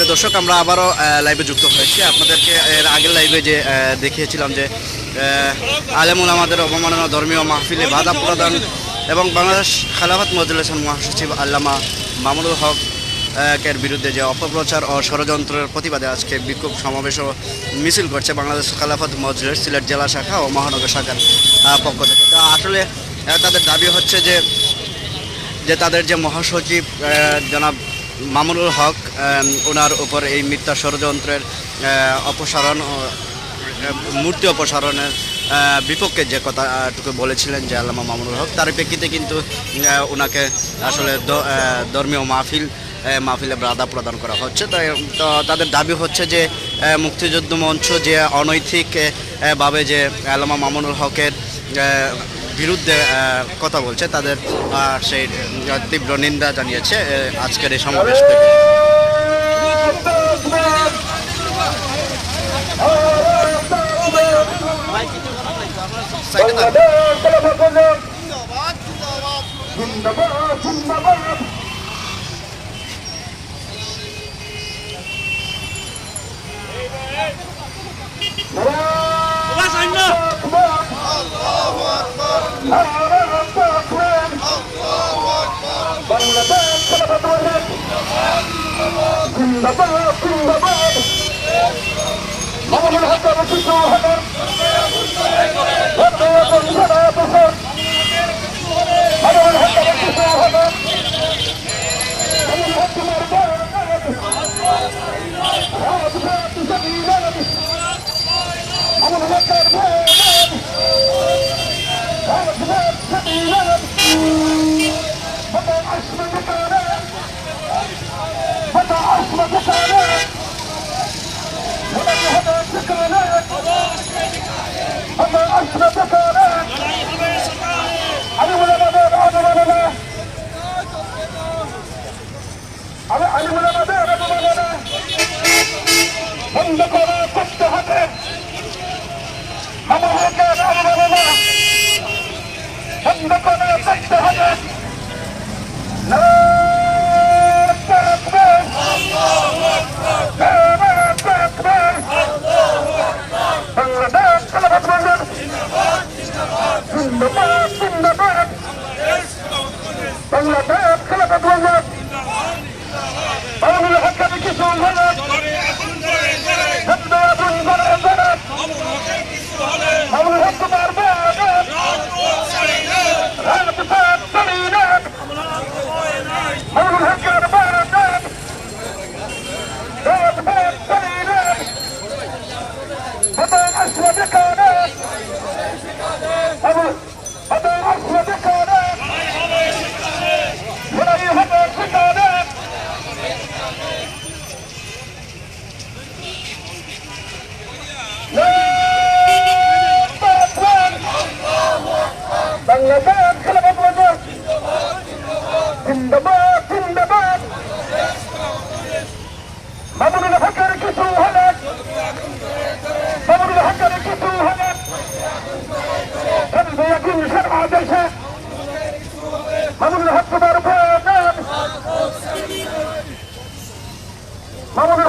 তো দর্শক, আমরা আবারও লাইভে যুক্ত হয়েছি। আপনাদেরকে এর আগের লাইভে যে দেখিয়েছিলাম যে আলেমুল আমাদের অবমাননা ধর্মীয় মাহফিলে বাধা প্রদান এবং বাংলাদেশ খেলাফত মজুলেশন মহাসচিব আল্লামা মামুনুল হক এর বিরুদ্ধে যে অপপ্রচার ও ষড়যন্ত্রের প্রতিবাদে আজকে বিক্ষোভ সমাবেশ ও মিছিল করছে বাংলাদেশ খেলাফত মজলিস, সিলেট জেলা শাখা ও মহানগর শাখার পক্ষ থেকে। তো আসলে তাদের দাবি হচ্ছে যে যে তাদের যে মহাসচিব জনাব মামুনুল হক ওনার উপর এই মিথ্যা ষড়যন্ত্রের অপসারণ মূর্তি অপসারণের বিপক্ষে যে কথাটুকু বলেছিলেন যে আল্লামা মামুনুল হক তার প্রেক্ষিতে কিন্তু ওনাকে আসলে ধর্মীয় মাহফিল মাহফিলে বাধা প্রদান করা হচ্ছে। তো তাদের দাবি হচ্ছে যে মুক্তিযুদ্ধ মঞ্চ যে অনৈতিক আহ, ভাবে যে আল্লামা মামুনুল হকের বিরুদ্ধে কথা বলছে তাদের সেই তীব্র নিন্দা জানিয়েছে আজকের এই সমাবেশ থেকে। সাইডে فطلق وباب الله الحكم في سوحنا وقيا كل سنة ¡Vamos! জিন্দাবাদ জিন্দাবাদ। মামুনুল হকের কিছু হলে মামুনুল হকের কিছু হলে এখন সারা দেশে। মামুনুল হক তোমার মামুনুল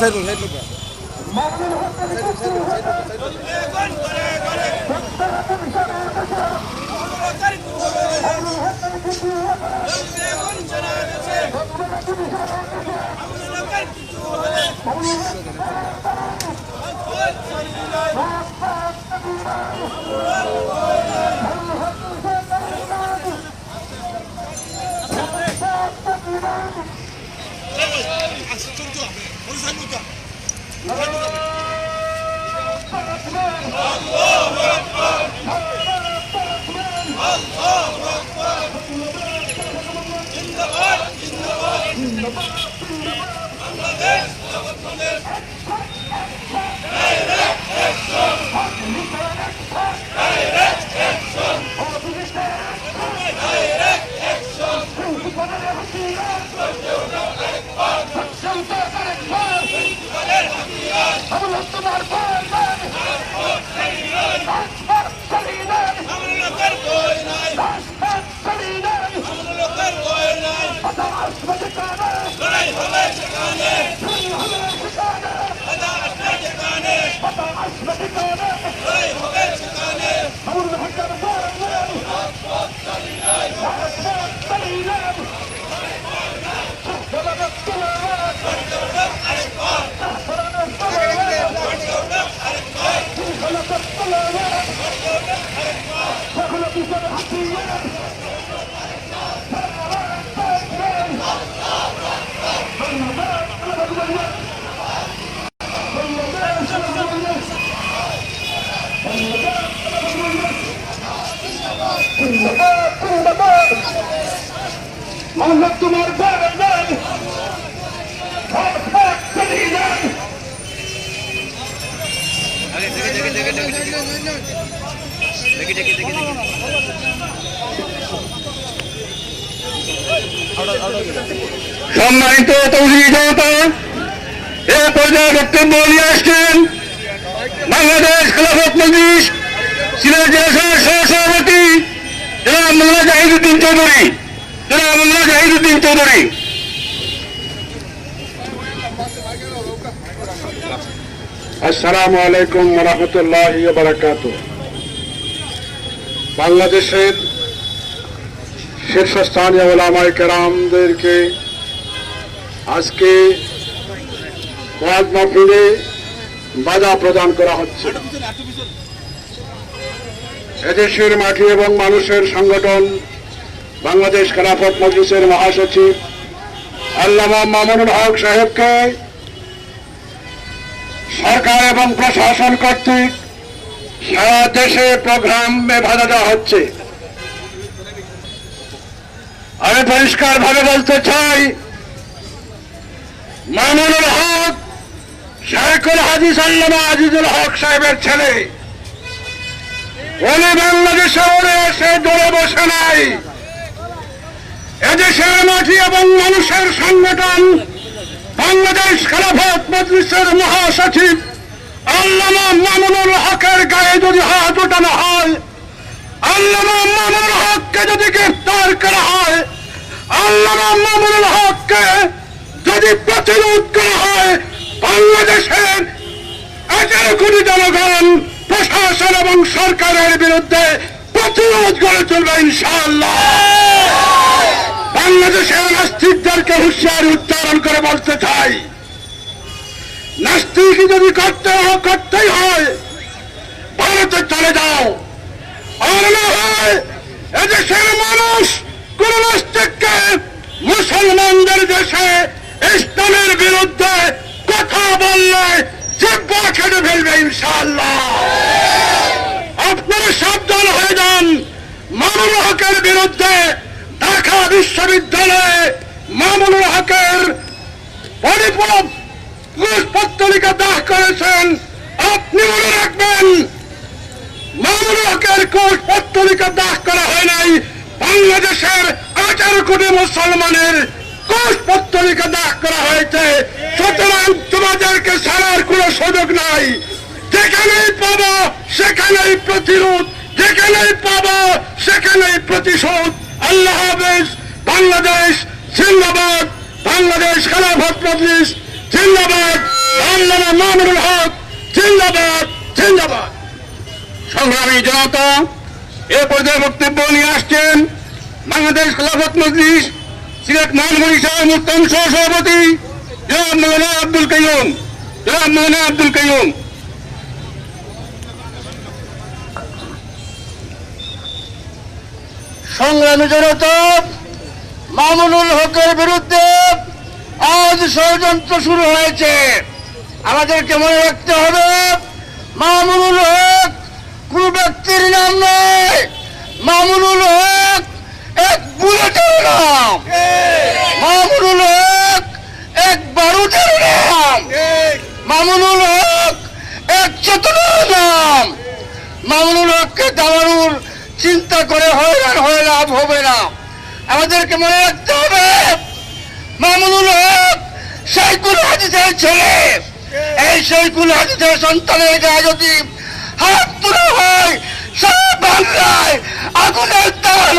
আপনার মোহাম্মদ তোমার হক শহীদান সম্মানিত তৌহিদি জনতা, এ পর্যায়ে বক্তব্য নিয়ে আসছেন বাংলাদেশ খেলাফত মজলিস সিলেট জেলা জাহিদুদ্দিন চৌধুরী। জনাব মোল্লা জাহিদুদ্দিন চৌধুরী। আসসালামু আলাইকুম রহমতুল্লাহ বারাকাত বাংলাদেশের শীর্ষস্থানীয় ওলামাই কেরামদেরকে আজকে ওয়াজ মাহফিলে বাধা প্রদান করা হচ্ছে। এদেশের মাটি এবং মানুষের সংগঠন, বাংলাদেশ খেলাফত মজলিসের মহাসচিব, আল্লামা মামুনুল হক সাহেবকে সরকার এবং প্রশাসন কর্তৃক সারা দেশে প্রোগ্রামে বাধা দেওয়া হচ্ছে। আমি পরিষ্কার ভাবে বলতে চাই, মামুনুল হক শাইকুল হাদিস আল্লামা আজিজুল হক সাহেবের ছেলে উনি বাংলাদেশে উড়ে এসে দৌড়ে বসে নাই। এদেশের মাটি এবং মানুষের সংগঠন, বাংলাদেশ খেলাফত মজলিসের মহাসচিব আল্লামা মামুনুল হকের গায়ে যদি হাত ওঠানো হয়, আল্লামা মামুনুল হককে যদি গ্রেফতার করা হয়, আল্লামা মামুনুল হককে যদি প্রতিরোধ করা হয়, বাংলাদেশের এগারো কোটি জনগণ প্রশাসন এবং সরকারের বিরুদ্ধে প্রতিরোধ গড়ে তুলবে ইনশাআল্লাহ। বাংলাদেশের নাস্তিকদেরকে হুঁশিয়ারি উচ্চারণ করে বলতে চাই। নাস্তিক যদি করতে করতেই হয়। ভারতে চলে যাও। আর এদেশের মানুষ কোন নাস্তিককে মুসলমানদের দেশে ইসলামের বিরুদ্ধে কথা বললে জিব্বা ফেলবে ইনশাআল্লাহ? আপনারা সাবধান হয়ে যান। মামুনুল হকের বিরুদ্ধে ঢাকা বিশ্ববিদ্যালয়ে মামুনুল হকের পরিপূরক ঘুষ পত্রিকা দাহ করেছেন। আপনি রাখবেন, মামুনুল হকের কোষ পত্রিকা দাহ করা হয় নাই। বাংলাদেশের আঠারো কোটি মুসলমানের কোষ পত্রিকা দাহ করা হয়েছে। সুতরাং তোমাদেরকে ছাড়ার কোনো সুযোগ নাই। যেখানেই পাবো, সেখানেই প্রতিরোধ। যেখানেই পাবো, সেখানেই প্রতিশোধ। আল্লাহ হাফেজ, বাংলাদেশ জিন্দাবাদ। বাংলাদেশ খেলাফত মজলিস। জিন্দাবাদ। আল্লামা মামুনুল হক, জিন্দাবাদ জিন্দাবাদ। সংগ্রামী জনতা, এ পর্যায়ে বক্তব্য নিয়ে আসছেন বাংলাদেশ খেলাফত মজলিস সিলেট মহানগরী শাহ মুস্তম সহ সভাপতি জনাব মৌলানা আব্দুল কাইয়ুম, জনাব মৌলানা আব্দুল কাইয়ুম। সংগ্রামী জনতা মামুনুল হকের বিরুদ্ধে আজ ষড়যন্ত্র শুরু হয়েছে। আমাদেরকে মনে রাখতে হবে, মামুনুল হক কোন ব্যক্তির নাম নয়। মামুনুল হক বুলেটের নাম মামুনুল হক এক বারুদের নাম। মামুনুল হক এক চেতনার নাম। মামুনুল হককে দাঁড়ানোর চিন্তা করে হয়রান হয়ে লাভ হবে না। আমাদেরকে মনে রাখতে হবে মামুনুল হক সাইকুল হাদিসের ছেলে। এই সাইকুল হাদিসের সন্তানের গায়ে যদি হাত তুলে হয় সারা বাংলায় আগুনের তাহল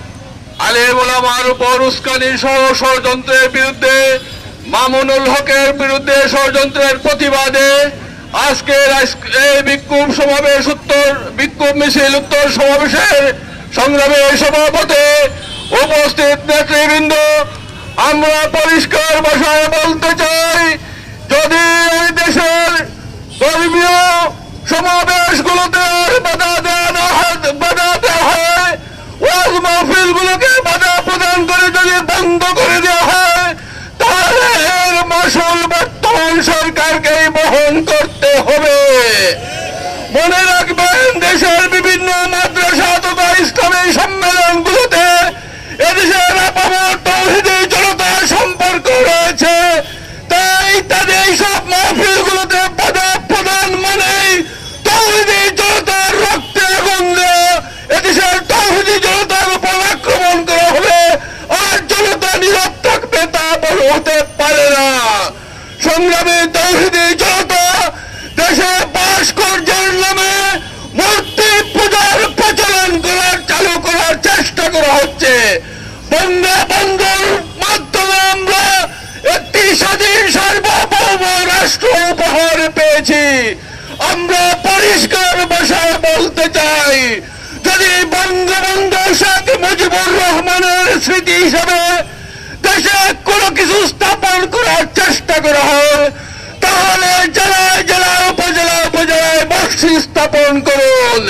আলেম ওলামার উপর উস্কানি সহ ষড়যন্ত্রের বিরুদ্ধে, মামুনুল হকের বিরুদ্ধে ষড়যন্ত্রের প্রতিবাদে আজকের এই বিক্ষোভ সমাবেশ উত্তর বিক্ষোভ মিছিল উত্তর সমাবেশের সংগ্রামে সভাপতি উপস্থিত নেতৃবৃন্দ, আমরা পরিষ্কার ভাষায় বলতে চাই, যদি এই দেশের ধর্মীয় সমাবেশগুলোতে আর বাধা দেওয়া না হয় বাধা দেওয়া হয় ওয়াজ মাহফিলগুলোকে বাধা প্রদান করে যদি বন্ধ করে দেওয়া হয় তাহলে এর বর্তমান সরকারকেই বহন করতে হবে। মনে রাখবেন দেশের বিভিন্ন মাদ্রাসা তথা ইসলামী সম্মেলনগুলোতে এদেশের আপামর তৌহিদি জনতার সম্পর্ক রয়েছে তাই তাদের এইসব মাহফিলগুলোতে বাধা প্রদান মানেই তৌহিদি জনতার রক্তে আগুন দেওয়া, এদেশের তৌহিদি জনতার উপর আক্রমণ করা হবে আর জনতা নীরব থাকবে তা বড় হতে পারে না সংগ্রামী তৌহিদি জনতা দেশে ভাস্কর্যের নামে মূর্তি পূজার প্রচলন করার চালু করার চেষ্টা করা হচ্ছে বন্ধে বন্ধুর মাধ্যমে আমরা একটি স্বাধীন সার্বভৌম রাষ্ট্র উপহার পেয়েছি আমরা পরিষ্কার ভাষায় বলতে চাই, যদি বঙ্গবন্ধু শেখ মুজিবুর রহমানের স্মৃতি হিসাবে দেশে কোনো কিছু স্থাপন করার চেষ্টা করা হয়, তাহলে জেলায় জেলায়, উপজেলায় উপজেলায় মসজিদ স্থাপন করুন।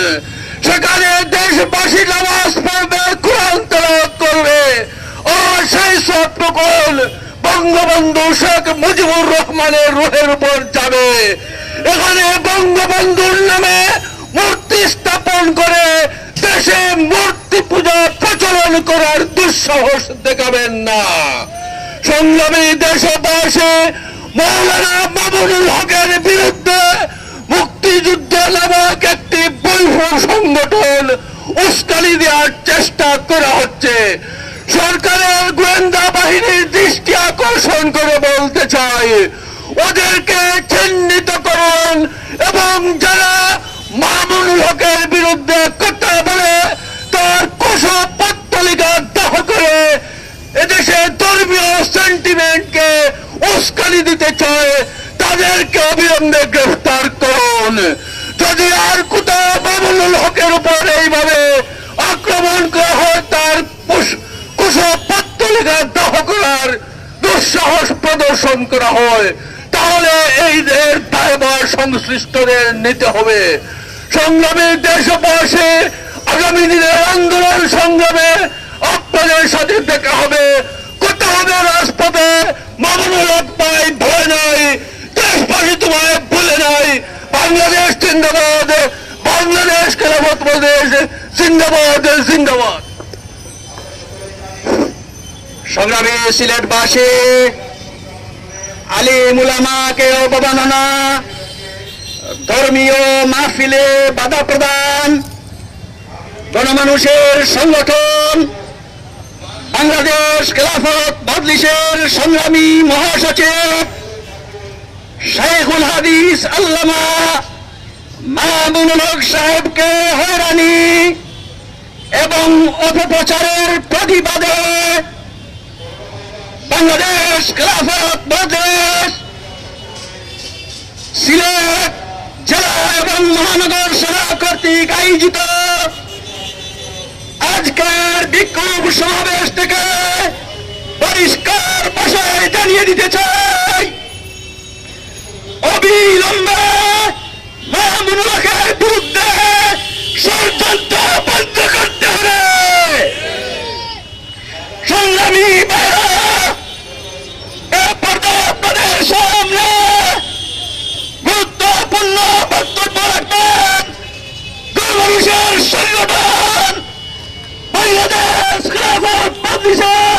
সেখানে দেশবাসী নামাজ পড়বে, কোরআন তেলাওয়াত করবে। আর সেই সব প্রকল বঙ্গবন্ধু শেখ মুজিবুর রহমানের রুহের উপর যাবে। এখানে বঙ্গবন্ধুর নামে মূর্তি স্থাপন করে দেশে মূর্তি পূজা প্রচলন করার দুঃসাহস দেখাবেন না। সংগ্রামী দেশবাসী মৌলানা মামুনুল হকের বিরুদ্ধে মুক্তিযুদ্ধ নামক একটি বৈভব সংগঠন উস্কানি দেওয়ার চেষ্টা করা হচ্ছে। সরকারের গোয়েন্দা বাহিনীর দৃষ্টি আকর্ষণ করে বলতে চাই, ওদেরকে চিহ্নিত যারা মামুনুল হকের বিরুদ্ধে কথা বলে তার কুশব পত্তলিকা দাহ করে এদেশে ধর্মীয় সেন্টিমেন্টকে উস্কানি দিতে চায়, তাদেরকে অবিলম্বে গ্রেফতার করুন। যদি আর কোথাও মামুনুল হকের উপর এইভাবে আক্রমণ করা হয়, তার কুশব পত্তলিকা দাহ করার দুঃসাহস প্রদর্শন করা হয়। তাহলে এই এর দায়ভার সংশ্লিষ্টদের নিতে হবে। সংগ্রামী দেশবাসী, আগামী দিনের আন্দোলন সংগ্রামে আপনাদের সাথে দেখা হবে। করতে হবে রাজপথে মামুনুল পাই ভয় নাই, দেশবাসী তোমায় ভুলে নাই। বাংলাদেশ জিন্দাবাদ, বাংলাদেশ খেলাফত প্রদেশ জিন্দাবাদ জিন্দাবাদ। সংগ্রামী সিলেটবাসী আলিম উলামাকে অবমাননা। ধর্মীয় মাহফিলে বাধা প্রদান। গণমানুষের সংগঠন। বাংলাদেশ খেলাফত মজলিসের সংগ্রামী মহাসচিব শেখুল হাদিস আল্লামা মামুনুল হক সাহেবকে হয়রানি এবং অপপ্রচারের প্রতিবাদে বাংলাদেশ খেলাফত বাংলাদেশ। সিলেট জেলা এবং মহানগর সভা কর্তৃক আয়োজিত আজকের বিক্ষোভ সমাবেশ থেকে পরিষ্কার ভাষায় জানিয়ে দিতে চাই। 是谁？